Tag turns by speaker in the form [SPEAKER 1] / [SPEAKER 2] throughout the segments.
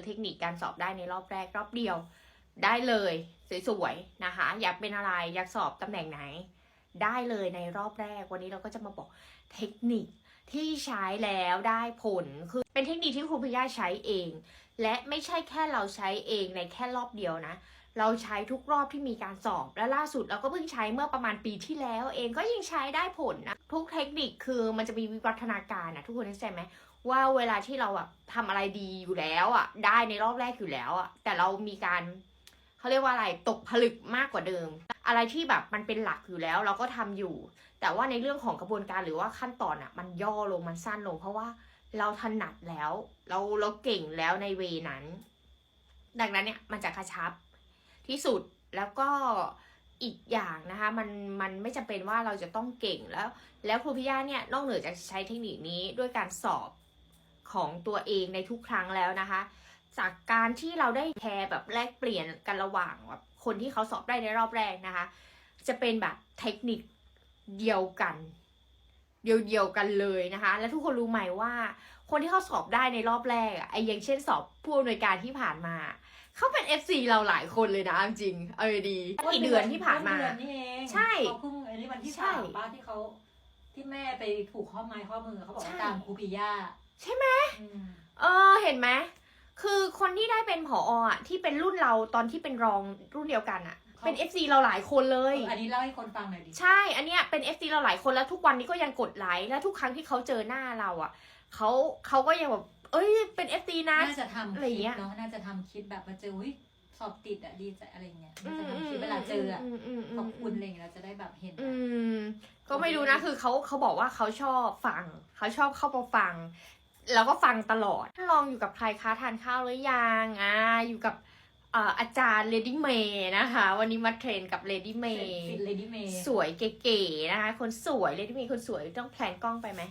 [SPEAKER 1] เทคนิคการสอบได้ในรอบแรกรอบเดียว ได้เลยสวยๆนะคะ อยากเป็นอะไรอยากสอบตำแหน่งไหน ได้เลยในรอบแรก วันนี้เราก็จะมาบอกเทคนิคที่ใช้แล้วได้ผลคือเป็นเทคนิคที่ครูพิยาใช้เอง และไม่ใช่แค่เราใช้เองในแค่รอบเดียวนะ เราใช้ทุกรอบที่มีการสอบ และล่าสุดเราก็เพิ่งใช้เมื่อประมาณปีที่แล้ว เองก็ยังใช้ได้ผลนะทุกเทคนิคคือมันจะมีวิวัฒนาการนะทุกคนเข้าใจไหม ว่าเวลาที่เราแบบทำอะไรดีอยู่แล้วอะได้ในรอบแรกอยู่แล้วอะแต่เรามีการเขาเรียกว่าอะไรตกผลึกมากกว่าเดิม อะไรที่แบบมันเป็นหลักอยู่แล้วเราก็ทำอยู่ แต่ว่าในเรื่องของกระบวนการหรือว่าขั้นตอนอะมันย่อลงมันสั้นลง เพราะว่าเราถนัดแล้ว เราเราเก่งแล้วในเวนั้น ดังนั้นเนี่ยมันจะกระชับที่สุดแล้วก็อีกอย่างนะคะมันมันไม่จำเป็นว่าเราจะต้องเก่งแล้ว แล้วครูพิยาเนี่ยนอกเหนือจากใช้เทคนิคนี้ด้วยการสอบ ของตัวเองในทุกครั้งแล้วนะคะ จากการที่เราได้แชร์แบบแลกเปลี่ยนกันระหว่างแบบคนที่เขาสอบได้ในรอบแรกนะคะ จะเป็นแบบเทคนิคเดียวกันเดียวเดียวๆกันเลยนะคะ และทุกคนรู้ไหมว่า คนที่เขาสอบได้ในรอบแรกอะไออย่างเช่นสอบผู้อำนวยการที่ผ่านมา เขาเป็น FC เราหลายคนเลยนะเอาจริง เออดีกี่เดือนที่ผ่านมา
[SPEAKER 2] เดือนนี่เอง
[SPEAKER 1] ใช่
[SPEAKER 2] เขาเพิ่งอันนี้วันที่
[SPEAKER 1] ใช่
[SPEAKER 2] สามป้าที่เขาที่แม่ไปผูกข้อไม้ข้อมือเขาบอกว่า
[SPEAKER 1] ใช่
[SPEAKER 2] ตามครูปิยา
[SPEAKER 1] ใช่ไหม
[SPEAKER 2] อืม
[SPEAKER 1] เออเห็นไหมคือคนที่ได้เป็นผออะที่เป็นรุ่นเราตอนที่เป็นรองรุ่นเดียวกันอะ เป็น FC เราหลายคนเลย
[SPEAKER 2] อันนี้เล่าให้คนฟังหน่อยดิ
[SPEAKER 1] ใช่ อันเนี้ยเป็น FC เราหลายคนแล้วทุกวันนี้ก็ยังกดไลค์และทุกครั้งที่เขาเจอหน้าเราอะเขาเขาก็ยังแบบเอ้ยเป็น FC นะ
[SPEAKER 2] น่าจะทำค
[SPEAKER 1] อะไร
[SPEAKER 2] ลิ
[SPEAKER 1] เงี้
[SPEAKER 2] ป
[SPEAKER 1] ย
[SPEAKER 2] เนาะน่าจะทำคลิปแบบมาเจออุ้ยสอบติดอะดีใจอะไรเงี้ยน่าจะทำคลิปเวลาเจออะ
[SPEAKER 1] มมม
[SPEAKER 2] ขอบคุณอะไรเงี้ยเราจะได้แบบเห็น
[SPEAKER 1] อืมก็ไม่รู้นะคือเขาเขาบอกว่าเขาชอบฟังเขาชอบเข้ามาฟัง แล้วก็ฟังตลอด ลองอยู่กับใครคะทานข้าวหรือยังอ่าอยู่กับเอ่ออาจารย์เลดี้เมย์นะคะ วันนี้มาเทรนกับเลดี้เมย์
[SPEAKER 2] ฟิตเลดี้เมย์
[SPEAKER 1] สวยเก๋ๆนะคะ คนสวยเลดี้เมย์คนสวยต้องแพลนกล้องไปไหม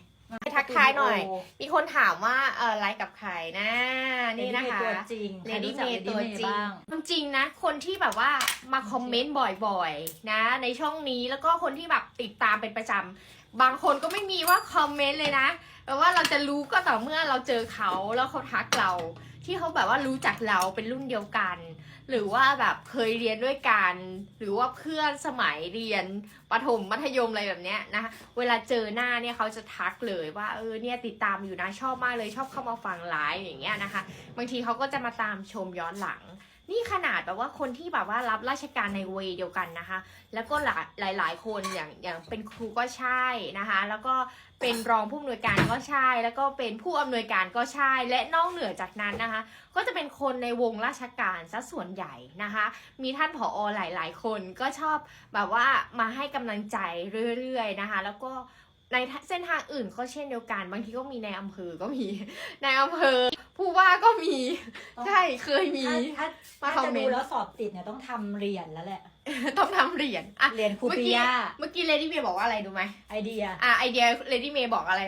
[SPEAKER 1] ไปทักทายหน่อย มีคนถามว่าเออไลฟ์กับใครนะ นี่นะคะ
[SPEAKER 2] ตัวจริง
[SPEAKER 1] เลดี้
[SPEAKER 2] ใคร
[SPEAKER 1] เม
[SPEAKER 2] รู้
[SPEAKER 1] ย์
[SPEAKER 2] ก
[SPEAKER 1] ตัว
[SPEAKER 2] Lady
[SPEAKER 1] จริง
[SPEAKER 2] บ้าง
[SPEAKER 1] จริงๆนะ คนที่แบบว่ามาคอมเมนต์บ่อยๆ นะ ในช่องนี้แล้วก็คนที่แบบติดตามเป็นประจำ บางคนก็ไม่มีว่าคอมเมนต์เลยนะแปลว่าเราจะรู้ก็ต่อเมื่อเราเจอเขาแล้วเขาทักเรา ที่เขาแบบว่ารู้จักเราเป็นรุ่นเดียวกัน หรือว่าแบบเคยเรียนด้วยกัน หรือว่าเพื่อนสมัยเรียนประถมมัธยมอะไรแบบเนี้ยนะคะเวลาเจอหน้าเนี่ยเขาจะทักเลยว่าเออเนี่ยติดตามอยู่นะชอบมากเลยชอบเข้ามาฟังไลฟ์อย่างเงี้ยนะคะ บางทีเขาก็จะมาตามชมย้อนหลัง นี่ขนาดแบบว่าคนที่แบบว่ารับราชการในเวเดียวกันนะคะ แล้วก็หลายหลายๆคนอย่างอย่างเป็นครูก็ใช่นะคะ แล้วก็เป็นรองผู้อำนวยการก็ใช่ แล้วก็เป็นผู้อำนวยการก็ใช่ และนอกเหนือจากนั้นนะคะ ก็จะเป็นคนในวงราชการซะส่วนใหญ่นะคะ มีท่านผอหลาย ๆ คนก็ชอบแบบว่ามาให้กำลังใจเรื่อยๆนะคะ แล้วก็ ในเส้นทางอื่นก็เช่นเดียวกัน บางทีก็มีในอำเภอก็มีในอำเภอ ผู้ว่าก็มีใช่เคยมี
[SPEAKER 2] ถ้า
[SPEAKER 1] มา
[SPEAKER 2] ถ้า
[SPEAKER 1] คอม
[SPEAKER 2] จะ
[SPEAKER 1] เม
[SPEAKER 2] ดู
[SPEAKER 1] นต์
[SPEAKER 2] แล้วสอบติดเนี่ยต้องทำเหรียญแล้วแหละ
[SPEAKER 1] ต้องทำเหรียญอะ
[SPEAKER 2] เหรียญครู
[SPEAKER 1] เมื่อ
[SPEAKER 2] ปิ
[SPEAKER 1] กี้
[SPEAKER 2] ยา
[SPEAKER 1] เมื่อกี้เลดี้เมย์บอกว่าอะไรดูไหม
[SPEAKER 2] ไอเดีย
[SPEAKER 1] อะไอเดียเลดี้เมย์บอกอะไร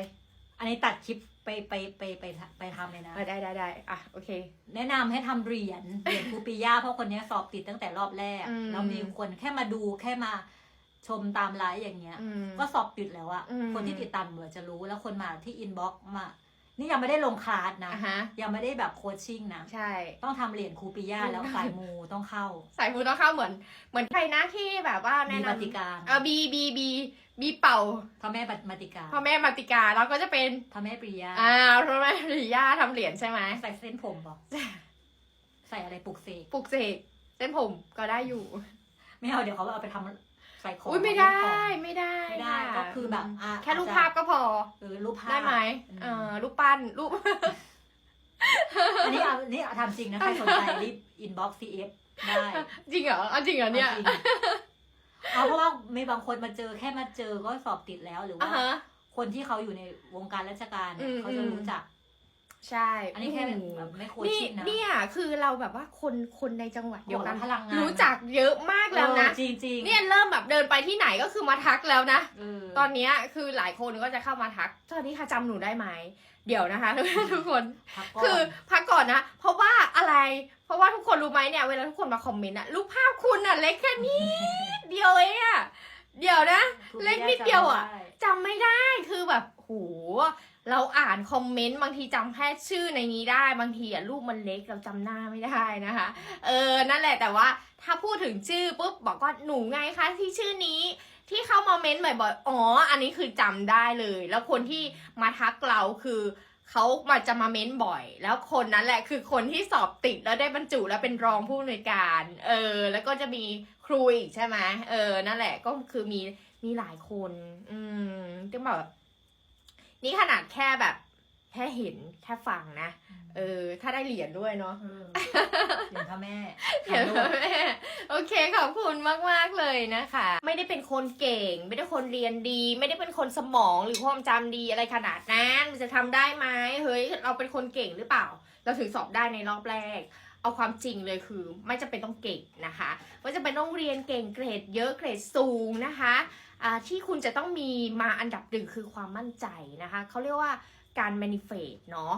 [SPEAKER 2] อันนี้ตัดคลิปไปไปไปไปไปทำเลยนะ
[SPEAKER 1] เออได้ได้ได้อะโอเค
[SPEAKER 2] แนะนำให้ทำเหรียญเหรียญครูปิยาเพราะคนเนี้ยสอบติดตั้งแต่รอบแรก
[SPEAKER 1] อืม
[SPEAKER 2] เรามีคนแค่มาดูแค่มา ชมตามไลฟ์อย่างเงี้ย
[SPEAKER 1] อืม
[SPEAKER 2] ก็สอบติดแล้วอะ
[SPEAKER 1] อืม
[SPEAKER 2] คนที่ติดตามเหมือนจะรู้แล้วคนมาที่อินบ็อกซ์มา นี่ยังไม่ได้ลงคลาสนะ
[SPEAKER 1] อะฮะ
[SPEAKER 2] ยังไม่ได้แบบโคชชิ่งนะ
[SPEAKER 1] ใช่
[SPEAKER 2] ต้องทำเหรียญครูปิยาแล้วสายมูต้องเข้า
[SPEAKER 1] สายมูต้องเข้าเหมือน เหมือนใครนะที่แบบว่า
[SPEAKER 2] มี
[SPEAKER 1] แนะ
[SPEAKER 2] ป
[SPEAKER 1] นำ
[SPEAKER 2] ฏิการ
[SPEAKER 1] เออบีบีบีบีเป่า
[SPEAKER 2] พระแม่มาติการ
[SPEAKER 1] พ่อแม่มาติกาแล้วก็จะเป็น
[SPEAKER 2] พระแม่ปริยา
[SPEAKER 1] อ้าวพ่อแม่ริยาทำเหรียญใช่ไหม
[SPEAKER 2] ใส่เส้นผมบอกใส่อะไรปลุกเสก
[SPEAKER 1] ปลุกเสกเส้นผมก็ได้อยู่
[SPEAKER 2] ไม่เอาเดี๋ยวเขาเอาไปทำ ใส่ของ
[SPEAKER 1] อุ้ยไม่ได้
[SPEAKER 2] เล่นของ
[SPEAKER 1] ไม่ได้
[SPEAKER 2] ไม่ได้ะก็คือแบบอะ
[SPEAKER 1] แค่รูปภาพก็พอ
[SPEAKER 2] เออรูปภาพ
[SPEAKER 1] ได้ไหม
[SPEAKER 2] อืม
[SPEAKER 1] เออรูปปั้นรูป
[SPEAKER 2] อันนี้เอานี่เอาทำจริงนะใครสนใจรีบอินบ็อกซ์ซีเอฟได้
[SPEAKER 1] จริงเหรอเอาจริงเหรอเนี่ย
[SPEAKER 2] อาจริงเอาเพราะว่ามีบางคนมาเจอแค่มาเจอก็สอบติดแล้วหรือ
[SPEAKER 1] อะ
[SPEAKER 2] ว่า
[SPEAKER 1] ฮะ
[SPEAKER 2] คนที่เขาอยู่ในวงการราชการเนี่
[SPEAKER 1] อื
[SPEAKER 2] ย
[SPEAKER 1] ม
[SPEAKER 2] เขาจะรู้จัก
[SPEAKER 1] ใช่
[SPEAKER 2] อันนี้แค่
[SPEAKER 1] โโห
[SPEAKER 2] แบบไม่โคช
[SPEAKER 1] นี่
[SPEAKER 2] ชิ่งนะ
[SPEAKER 1] เนี่ยคือเราแบบว่าคนคนในจังหวัดเดียวกัน
[SPEAKER 2] โอ้โหพลังงาน
[SPEAKER 1] รู้จักเยอะมากแล้วนะ
[SPEAKER 2] จริงจริงๆ
[SPEAKER 1] เนี่ยเริ่มแบบเดินไปที่ไหนก็คือมาทักแล้วนะ
[SPEAKER 2] เออ
[SPEAKER 1] ตอนเนี้ยคือหลายคนก็จะเข้ามาทักสวัสดีค่ะจำหนูได้ไหม เดี๋ยวนะคะ ทุกคน
[SPEAKER 2] พักก่น
[SPEAKER 1] คือพักก่อนนะ เพราะว่าอะไร เพราะว่าทุกคนรู้ไหมเนี่ย เวลาทุกคนมาคอมเมนต์อะรูปภาพคุณอะเล็กแค่นี้ เดียวเองอะเดี๋ยวนะ
[SPEAKER 2] ครู
[SPEAKER 1] เล็กนิดเดียวอะ
[SPEAKER 2] จำได้
[SPEAKER 1] จำไม่ได้คือแบบโห เราอ่านคอมเมนต์บางทีจำแค่ชื่อในนี้ได้ บางทีอะรูปมันเล็กเราจำหน้าไม่ได้นะคะ เออ นั่นแหละแต่ว่าถ้าพูดถึงชื่อปุ๊บบอกว่าหนูไงคะที่ชื่อนี้ที่เข้ามาเม้นต์บ่อยๆ อ๋อ อันนี้คือจำได้เลย แล้วคนที่มาทักเราคือเขามาจะมาเม้นต์บ่อย แล้วคนนั้นแหละคือคนที่สอบติดแล้วได้บรรจุแล้วเป็นรองผู้อำนวยการ เออ แล้วก็จะมีครูอีกใช่ไหมเออ นั่นแหละก็คือมีมีหลายคน อืมจึงแบบ นี่ขนาดแค่แบบ แค่เห็นแค่ฟังนะ เออ ถ้าได้เหรียญด้วยเนาะ
[SPEAKER 2] เออเดี๋ยวพ่อแม่
[SPEAKER 1] เห็น
[SPEAKER 2] ทำ
[SPEAKER 1] ไหม
[SPEAKER 2] ลูก
[SPEAKER 1] แม่ โอเคขอบคุณมากมากๆเลยนะคะ ไม่ได้เป็นคนเก่ง ไม่ได้คนเรียนดี ไม่ได้เป็นคนสมองหรือความจำดีอะไรขนาดนั้นมันจะทำได้ไหมเฮ้ยเราเป็นคนเก่งหรือเปล่า เราถึงสอบได้ในรอบแรก เอาความจริงเลยคือ ไม่จำเป็นต้องเก่งนะคะไม่จำเป็นต้องเรียนเก่งเกรดเยอะเกรดสูงนะคะที่คุณจะต้องมีมาอันดับหนึ่งคือความมั่นใจนะคะเขาเรียกว่าการ manifest เนาะ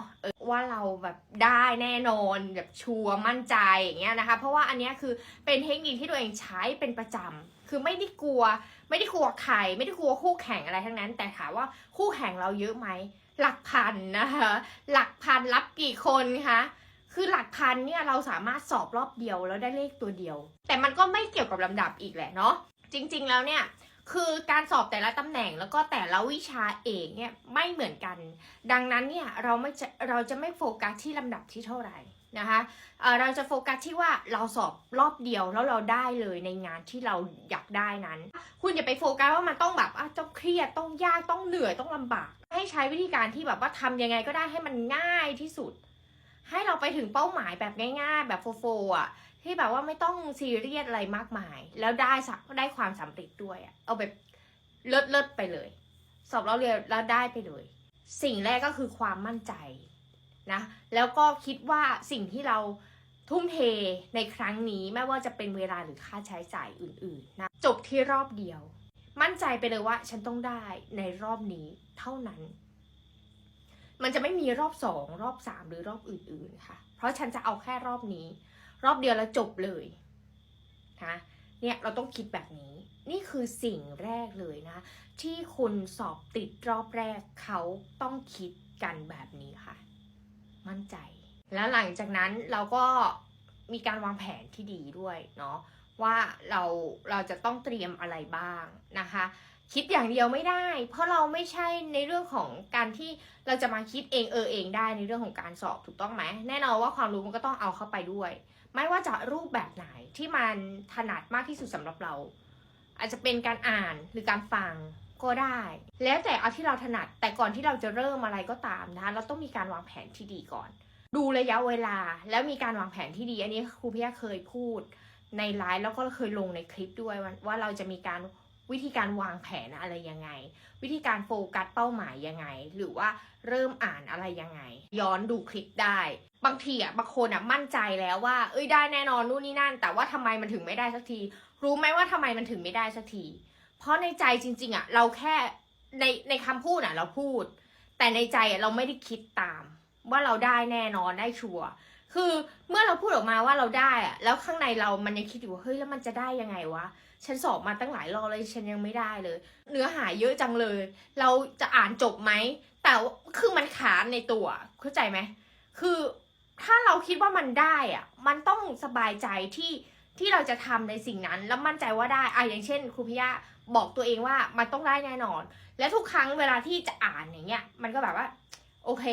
[SPEAKER 1] ว่าเราแบบได้แน่นอนแบบชัวร์มั่นใจอย่างเงี้ยนะคะ เพราะว่าอันเนี้ยคือเป็นเทคนิคที่ตัวเองใช้เป็นประจำคือไม่ได้กลัว ไม่ได้กลัวใครไม่ได้กลัวคู่แข่งอะไรทั้งนั้น แต่ถามว่าคู่แข่งเราเยอะไหมหลักพันนะคะหลักพันรับกี่คนคะ คือหลักพันเนี่ยเราสามารถสอบรอบเดียวแล้วได้เลขตัวเดียว แต่มันก็ไม่เกี่ยวกับลำดับอีกแหละเนาะจริงๆแล้วเนี่ยคือการสอบแต่ละตำแหน่งแล้วก็แต่ละวิชาเอกเนี่ยไม่เหมือนกัน ดังนั้นเนี่ยเราไม่จะเราจะไม่โฟกัสที่ลำดับที่เท่าไหร่นะคะเเราจะโฟกัสที่ว่าเราสอบรอบเดียวแล้วเราได้เลยในงานที่เราอยากได้นั้น คุณอย่าไปโฟกัสว่ามันต้องแบบอะต้องเครียดต้องยากต้องเหนื่อยต้องลำบาก ให้ใช้วิธีการที่แบบว่าทำยังไงก็ได้ให้มันง่ายที่สุด ให้เราไปถึงเป้าหมายแบบง่าย ๆ แบบโฟโฟอะที่แบบว่าไม่ต้องซีเรียสอะไรมากมาย แล้วได้สักได้ความสำเร็จด้วยอะเอาแบบเลิศเลิศไปเลย สอบแล้วเรียนแล้วได้ไปเลย สิ่งแรกก็คือความมั่นใจนะแล้วก็คิดว่าสิ่งที่เราทุ่มเทในครั้งนี้ไม่ว่าจะเป็นเวลาหรือค่าใช้จ่ายอื่นๆนะจบที่รอบเดียว มั่นใจไปเลยว่าฉันต้องได้ในรอบนี้เท่านั้น มันจะไม่มีรอบสองรอบสามหรือรอบอื่นๆค่ะ เพราะฉันจะเอาแค่รอบนี้ รอบเดียวแล้วจบเลยนะเนี่ยเราต้องคิดแบบนี้ นี่คือสิ่งแรกเลยนะ ที่คุณสอบติดรอบแรกเขาต้องคิดกันแบบนี้ค่ะ มั่นใจ แล้วหลังจากนั้นเราก็มีการวางแผนที่ดีด้วยเนาะว่าเราเราจะต้องเตรียมอะไรบ้างนะคะ คิดอย่างเดียวไม่ได้ เพราะเราไม่ใช่ในเรื่องของการที่เราจะมาคิดเองเออเองได้ในเรื่องของการสอบถูกต้องไหมแน่นอนว่าความรู้มันก็ต้องเอาเข้าไปด้วย ไม่ว่าจะรูปแบบไหนที่มันถนัดมากที่สุดสำหรับเรา อาจจะเป็นการอ่านหรือการฟังก็ได้ แล้วแต่เอาที่เราถนัดแต่ก่อนที่เราจะเริ่มอะไรก็ตามนะคะเราต้องมีการวางแผนที่ดีก่อน ดูระยะเวลาแล้วมีการวางแผนที่ดี อันนี้ครูพี่เคยพูดในไลฟ์แล้วก็เคยลงในคลิปด้วยว่าเราจะมีการ วิธีการวางแผนอะไรยังไง วิธีการโฟกัสเป้าหมายยังไง หรือว่าเริ่มอ่านอะไรยังไง ย้อนดูคลิปได้ บางทีอะบางคนอะมั่นใจแล้วว่า เอ้ยได้แน่นอนนู่นนี่นั่น แต่ว่าทำไมมันถึงไม่ได้สักที รู้ไหมว่าทำไมมันถึงไม่ได้สักที เพราะในใจจริง ๆอะเราแค่ในในคำพูดอะเราพูด แต่ในใจอะเราไม่ได้คิดตาม ว่าเราได้แน่นอนได้ชัวร์ คือเมื่อเราพูดออกมาว่าเราได้อะแล้วข้างในเรามันยังคิดอยู่ว่าเฮ้ยแล้วมันจะได้ยังไงวะฉันสอบมาตั้งหลายรอบเลยฉันยังไม่ได้เลย เนื้อหาเยอะจังเลย เราจะอ่านจบไหมแต่คือมันขาดในตัวเข้าใจไหมคือถ้าเราคิดว่ามันได้อะมันต้องสบายใจที่ที่เราจะทำในสิ่งนั้น แล้วมั่นใจว่าได้อะอย่างเช่นครูพิยาบอกตัวเองว่ามันต้องได้แน่นอน และทุกครั้งเวลาที่จะอ่านอย่างเงี้ยมันก็แบบว่า โอเค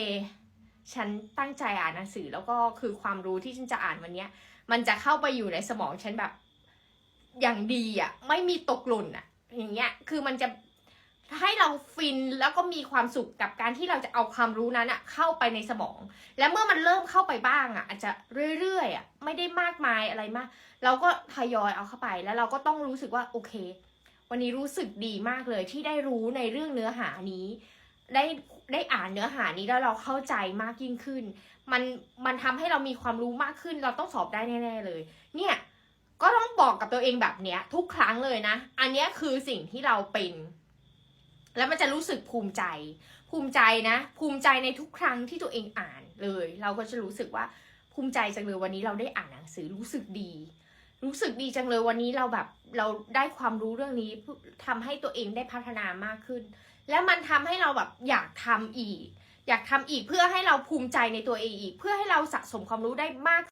[SPEAKER 1] ฉันตั้งใจอ่านหนังสือแล้วก็คือความรู้ที่ฉันจะอ่านวันเนี้ย มันจะเข้าไปอยู่ในสมองฉันแบบ อย่างดีอะ ไม่มีตกหล่นอะ อย่างเงี้ย คือมันจะให้เราฟินแล้วก็มีความสุขกับการที่เราจะเอาความรู้นั้นอะเข้าไปในสมอง และเมื่อมันเริ่มเข้าไปบ้างอะอาจจะเรื่อยๆอะไม่ได้มากมายอะไรมาก เราก็ทยอยเอาเข้าไปแล้วเราก็ต้องรู้สึกว่าโอเค วันนี้รู้สึกดีมากเลยที่ได้รู้ในเรื่องเนื้อหานี้ ได้ได้อ่านเนื้อหานี้แล้วเราเข้าใจมากยิ่งขึ้น มันมันทำให้เรามีความรู้มากขึ้น เราต้องสอบได้แน่ๆเลย เนี่ยก็ต้องบอกกับตัวเองแบบเนี้ย ทุกครั้งเลยนะ อันนี้คือสิ่งที่เราเป็น แล้วมันจะรู้สึกภูมิใจ ภูมิใจนะ ภูมิใจในทุกครั้งที่ตัวเองอ่านเลย เราก็จะรู้สึกว่าภูมิใจจังเลยวันนี้เราได้อ่านหนังสือรู้สึกดี รู้สึกดีจังเลยวันนี้เราแบบเราได้ความรู้เรื่องนี้ทำให้ตัวเองได้พัฒนามากขึ้น แล้วมันทำให้เราแบบอยากทำอีก อยากทำอีกเพื่อให้เราภูมิใจในตัวเองอีก เพื่อให้เราสะสมความรู้ได้มาก